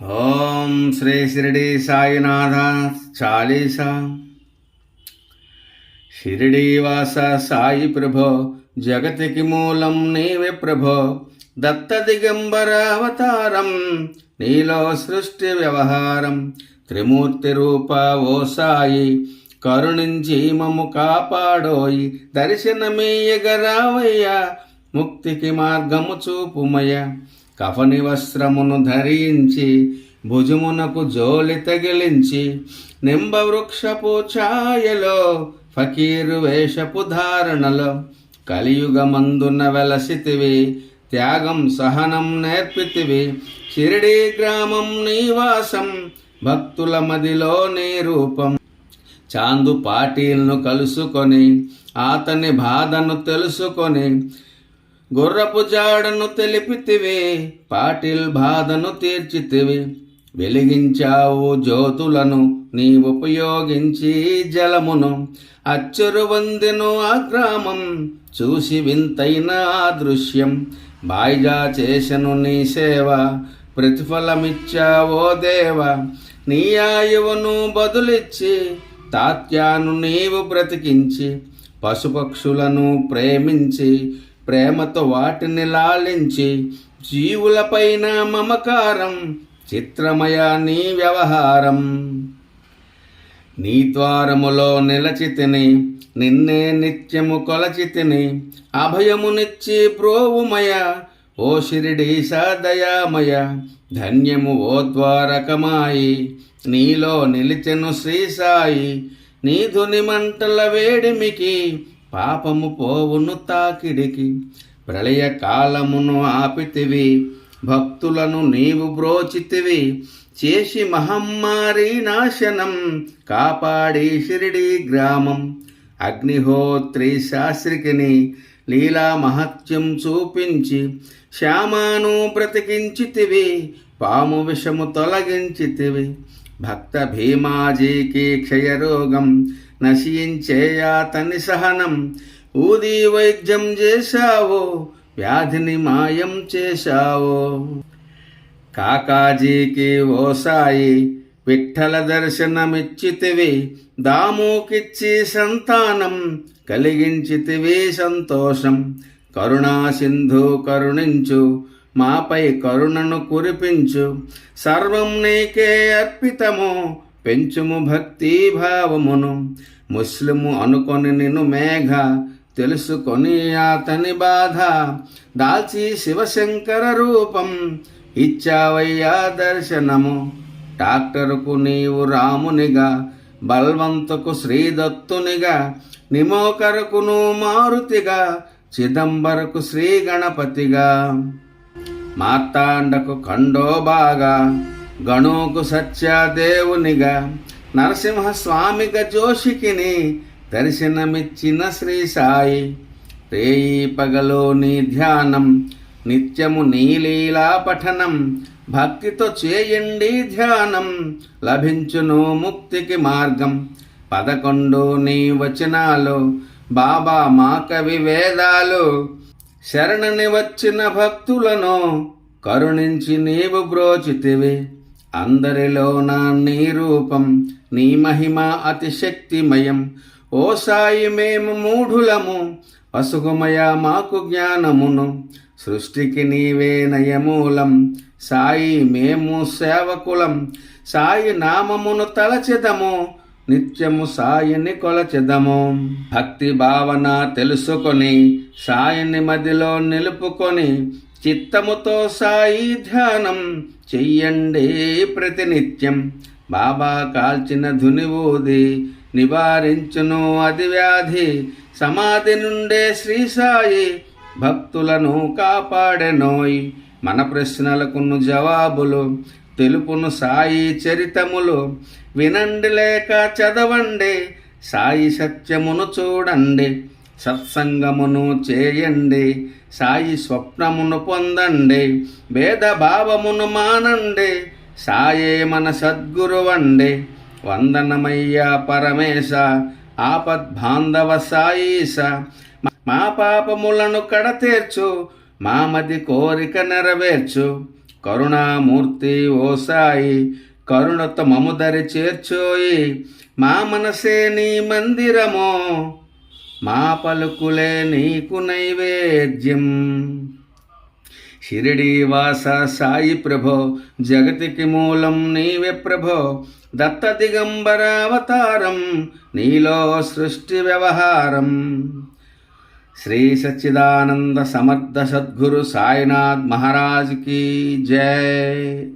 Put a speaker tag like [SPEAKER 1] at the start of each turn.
[SPEAKER 1] ఓం శ్రీ షిరిడి సాయినాథ చాలీసా. షిరిడీవాస సాయి ప్రభో జగతికి మూలం నీవే ప్రభో దత్త దిగంబర అవతారం నీలో సృష్టి వ్యవహారం త్రిమూర్తి రూప ఓ సాయి కరుణించి మము కాపాడోయి దర్శనమీయగరావయ్యా ముక్తికి మార్గము చూపుమయ కఫని వస్త్రమును ధరించి భుజమునకు జోలి తగిలించి నింబ వృక్షపు ఛాయలో ఫకీరు వేషపు ధారణలో కలియుగమందున వెలసితివి త్యాగం సహనం నేర్పితివి షిరిడి గ్రామం నీవాసం భక్తుల మదిలో నీ రూపం. చాందు పాటీల్ను కలుసుకొని అతని బాధను తెలుసుకొని గుర్రపు జాడను తెలిపితివి పాటిల్ బాధను తీర్చితివి. వెలిగించావు జ్యోతులను నీ ఉపయోగించి జలమును. అచ్చరు వందెను ఆ గ్రామం చూసి వింతైన ఆ దృశ్యం. బాయిజా చేసెను నీ సేవ ప్రతిఫలమిచ్చావో దేవ. నీ ఆయువును బదులిచ్చి తాత్యాను నీవు బ్రతికించి పశుపక్షులను ప్రేమించి ప్రేమతో వాటిని లాలించి జీవులపైన మమకారం చిత్రమయ నీ వ్యవహారం. నీ ద్వారములో నిలచితిని నిన్నే నిత్యము కొలచితిని అభయమునిచ్చి ప్రోవుమయ ఓ షిరిడి దయామయ ధన్యము ఓ ద్వారకమాయి నీలో నిలిచెను శ్రీ సాయి నీ ధుని మంటల వేడిమికి పాపము పోవును తాకిడికి. ప్రళయ కాలమును ఆపితివి. భక్తులను నీవు బ్రోచితివి. చేసి మహమ్మారి నాశనం. కాపాడి షిరిడి గ్రామం. అగ్నిహోత్రి శాస్త్రికిని లీలా మహత్యం చూపించి శ్యామాను బ్రతికించితివి. పాము విషము తొలగించితివి. భక్త భీమాజీకి క్షయరోగం. నశించేయాతని సహనం. ఊది వైద్యం చేశావో వ్యాధిని మాయం చేశావో. కాకాజీకి ఓ సాయి విఠల దర్శనమిచ్చితివి. దాముకిచ్చి సంతానం కలిగించితివి సంతోషం. కరుణా సింధు కరుణించు మాపై కరుణను కురిపించు. సర్వం నీకే అర్పితము పెంచుము భక్తి భావమును. ముస్లిము అనుకొని నిన్ను మేఘ తెలుసుకొని అతని బాధ. దాల్చి శివశంకర రూపం ఇచ్చావయ్యా దర్శనము. డాక్టరుకు నీవు రామునిగా బల్వంతుకు శ్రీదత్తునిగా నిమోకరకును మారుతిగా చిదంబరకు శ్రీ గణపతిగా. మార్తాండకు ఖండోబాగా గణుకు సత్యదేవునిగా నరసింహస్వామిక జోషికిని దర్శనమిచ్చిన శ్రీ సాయి. రేయి పగలో నీ ధ్యానం నిత్యము నీలీలా పఠనం భక్తితో చేయండి ధ్యానం లభించును ముక్తికి మార్గం. పదకొండు నీ వచనాలు బాబా మా కవి వేదాలు. శరణని వచ్చిన భక్తులను కరుణించి నీవు బ్రోచితివి. అందరిలో నా నీ రూపం నీ మహిమ అతి శక్తిమయం ఓ సాయి మేము మూఢులము అసుగుమయ మాకు జ్ఞానమును. సృష్టికి నీవే నయమూలం సాయి మేము సేవకులం. సాయి నామమును తలచెదము నిత్యము సాయిని కొలచెదము. భక్తి భావన తెలుసుకొని సాయిని మదిలో నిలుపుకొని చిత్తముతో సాయి ధ్యానం చెయ్యండి ప్రతినిత్యం. బాబా కాల్చిన ధుని ఊది నివారించును అది వ్యాధి సమాధి నుండే శ్రీ సాయి భక్తులను కాపాడెనోయ్. మన ప్రశ్నలకును జవాబులు తెలుపును సాయి చరితములు. వినండి లేక చదవండి సాయి సత్యమును చూడండి. సత్సంగమును చేయండి సాయి స్వప్నమును పొందండి భేదభావమును మానండి సాయే మన సద్గురువండి వందనమయ్యా పరమేశ ఆపద్బాంధవ సాయీస మా పాపములను కడతీర్చు మామది కోరిక నెరవేర్చు. కరుణామూర్తి ఓ సాయి కరుణత మముదరి చేర్చోయి మా మనసే నీ మందిరమో. మా పలుకులే నీకు నైవేద్యం. షిరిడీవాస సాయి ప్రభో జగతికి మూలం నీవే ప్రభో దత్త దిగంబరావతారం నీలో సృష్టి వ్యవహారం. శ్రీ సచ్చిదానంద సమర్థ సద్గురు సాయినాథ్ మహారాజ్కి జై.